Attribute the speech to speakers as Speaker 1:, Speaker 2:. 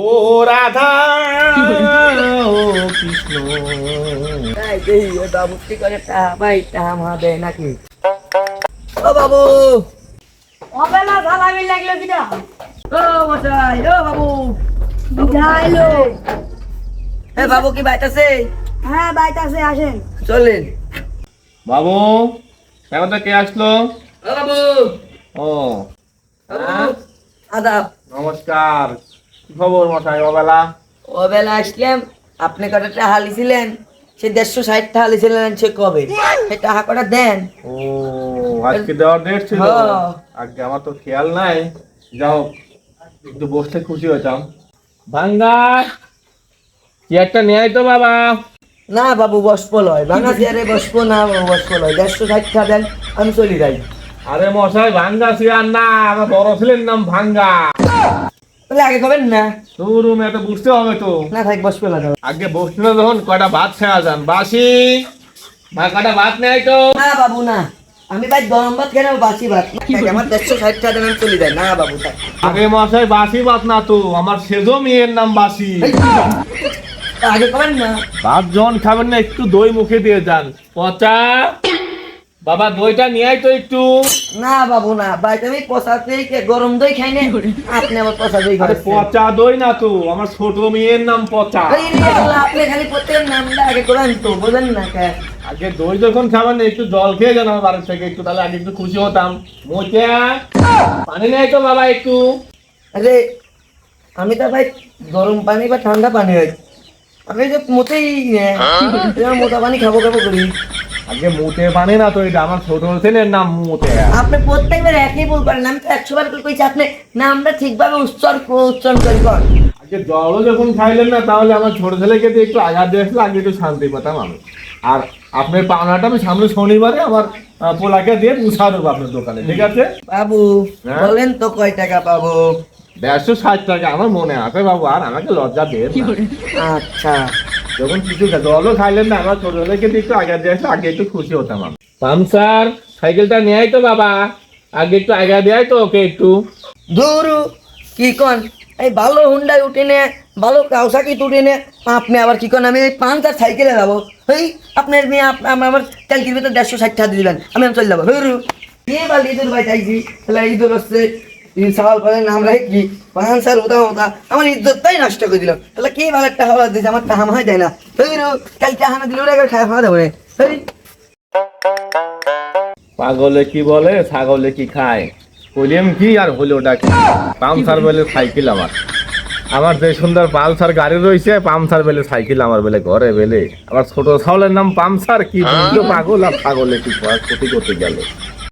Speaker 1: ও রাধা ও কৃষ্ণ।
Speaker 2: তাই দেই ও বাবু কি করে তা ভাই তা মা দেয় নাকি? ও বাবু!
Speaker 3: অবেলা ঝালামি লাগল কিনা?
Speaker 2: ও মশাই ও বাবু! এ বাবু কি বাইতাছে?
Speaker 3: হ্যাঁ বাইতাছে আসেন।
Speaker 2: চলেন।
Speaker 1: বাবু এখন তো কে আসলো?
Speaker 2: ও বাবু!
Speaker 1: ও।
Speaker 2: আদাব।
Speaker 1: নমস্কার। কি খবর মশাই ওবেলা
Speaker 2: ও বেলা আসলাম আপনি কটা টাকা লিছিলেন? সে দেড়শো ষাট টাকা লিছিলেন সে কবে? সে টাকা কটা দেন।
Speaker 1: ও আজকে দেওয়ার ডেট ছিল?
Speaker 2: হ্যাঁ।
Speaker 1: আজকে আমার তো খেয়াল নাই। যাও একটু বসলে খুশি হতাম। ভাঙ্গা কি একটা নিয়ে তো বাবা।
Speaker 2: না বাবু বসবো লয়। ভাঙা চেয়ারে বসবো না বাবু বসবো লয়। দেড়শো ষাট টাকা দেন আমি চলি যাই।
Speaker 1: আরে মশাই ভাঙ্গা সিয়ার না আমার বড় ছেলের নাম ভাঙ্গা।
Speaker 2: বলে আগে কবেন না।
Speaker 1: তোর তো বুঝতে হবে তো।
Speaker 2: না থাক বসবো না
Speaker 1: আগে বসছিল যখন কয়টা ভাত খেয়া যান বাসি? মা কয়টা ভাত নেই তো?
Speaker 2: না বাবু না। আমি ভাই গরম ভাত খেয়ে বাসি ভাত। না, থাক, আমার দেড়শো ষাট টাকা দেন চলে যাই না বাবু
Speaker 1: আগে মশাই বাসি ভাত না তো আমার সেজো মেয়ের নাম বাসি।
Speaker 2: এই, আগে কবেন না।
Speaker 1: ভাত যখন খাবেন না একটু দই মুখে দিয়ে যান। পচা? বাবা দইটা নিয়ে তো একটু।
Speaker 2: না বাবু না। বাড়িতে আমি পচা দই গরম দই খাই না আপনি আবার পচা দই খাবেন
Speaker 1: পচা দই না তো আমার ছোট মেয়ের নাম পচা।
Speaker 2: আপনি খালি প্রত্যেকের নামটা আগে করেন তো বোঝেন না কে।
Speaker 1: আগে দই যখন খাবেন না একটু জল খেয়ে যান আমার বাড়ি থেকে একটু তাহলে আগে একটু খুশি হতাম। মোচা পানি নেই তো বাবা একটু।
Speaker 2: আরে আমি তো ভাই গরম পানি বা ঠান্ডা পানি হয় আমি যে মোটেই আহ, মোটা পানি খাব খাব করি।
Speaker 1: আগে মুতে পানি না তো এটা আমার ছোট ছেলের নাম মুতে।
Speaker 2: আপনি প্রত্যেকবার একই ভুল করেন আমি তো একশো বার করে কইছি আপনি নামটা ঠিকভাবে উচ্চারণ উচ্চারণ করি কর
Speaker 1: আগে জলও যখন খাইলেন না তাহলে আমার ছোট ছেলেকে দিয়ে একটু আঘাত দিয়ে আসলে আগে একটু শান্তি পেতাম আমি। আর আপনার পাওনাটা আমি সামনে শনিবারে আমার পোলাকে দিয়ে পুষা দেবো আপনার দোকানে ঠিক আছে?
Speaker 2: বাবু
Speaker 1: হ্যাঁ?
Speaker 2: বলেন তো কয় টাকা পাবো?
Speaker 1: দেড়শো ষাট টাকা আমার মনে আছে বাবু আর আমাকে লজ্জা দিয়ে
Speaker 2: আচ্ছা।
Speaker 1: যখন কিছু জলও খাইলেন না আমার ছোট দিয়ে একটু দিয়ে আগে একটু খুশি হতাম আমি। পামসার সাইকেলটা নিয়ে তো বাবা। আগে একটু আগে দেয় তো ওকে একটু।
Speaker 2: ধুরু কি কন? এই ভালো হুন্ডায় উঠে নে ভালো কাউসাকি তুটে নে। আপনি আবার কি কন? আমি এই আর সাইকেলে যাব। এই আপনার মেয়ে আমার ক্যালকির ভিতরে দেড়শো ষাট টাকা দিলেন আমি আমি চলে যাব। হরু কে বাল ইঁদুর ভাই চাইছি তাহলে ইঁদুর হচ্ছে এই সওয়াল করেন আমরা কি? পাঁচ আর ওটা ওটা আমার ইজ্জতটাই নষ্ট করে দিল। তাহলে কে ভালো একটা হাওয়া দিয়েছে? আমার টাহা হয় যায় না। হরু কালকে হানা দিলে ওরা খাওয়া খাওয়া দেবো
Speaker 1: পাগলে কি বলে, ছাগলে কি খায়? কইলাম কি আর হলো ওটা কি? পামসার বলে সাইকেল আমার। আমার যে সুন্দর পালসার গাড়ি রয়েছে, পামসার বেলে সাইকেল আমার বেলে, ঘরে বেলে। আমার ছোট ছাগলের নাম পামসার, কি পাগল আর ছাগলে কি ক্ষতি করতে গেল?